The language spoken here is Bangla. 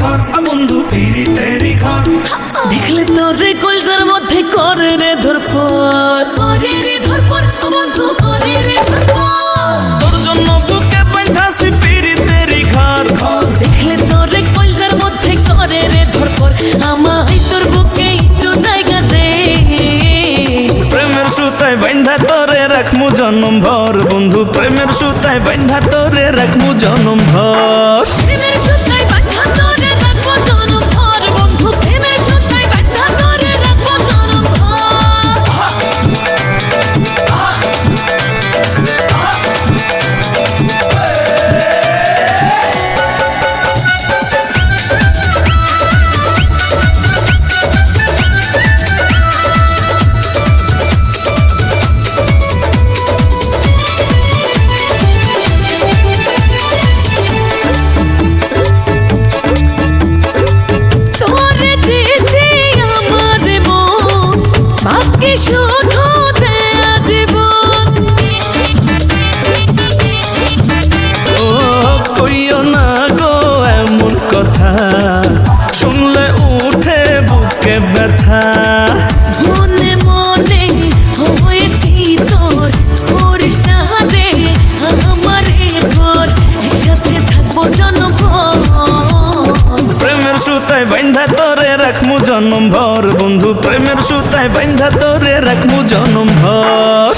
ঘর বন্ধু পিরিতেরি ঘর। দেখলে তোরে কলজার মধ্যে করে রে ধরফর। করে রে ধরফর বন্ধু করে রে ধরফর। তোর জন্য বুকে বাঁধাছি ঘর ঘর। দেখলে তোরে কলজার মধ্যে করে রে ধরফর। আমায় তোর বুকে একটু জায়গা দে। প্রেমের সুতায় বান্ধা তোরে রাখমু জনম ভর। বন্ধু প্রেমের সুতায় বান্ধা তোরে রাখমু জনম ভর। ব্যথা মনে মনে হয়েছি তোর করিস না রে আমারে ঘর একসাথে থাকব জনম প্রেমের সুতায় বান্ধা তোরে রাখমু জনম ভর। বন্ধু প্রেমের সুতায় বান্ধা তোরে রাখমু জনম ভর।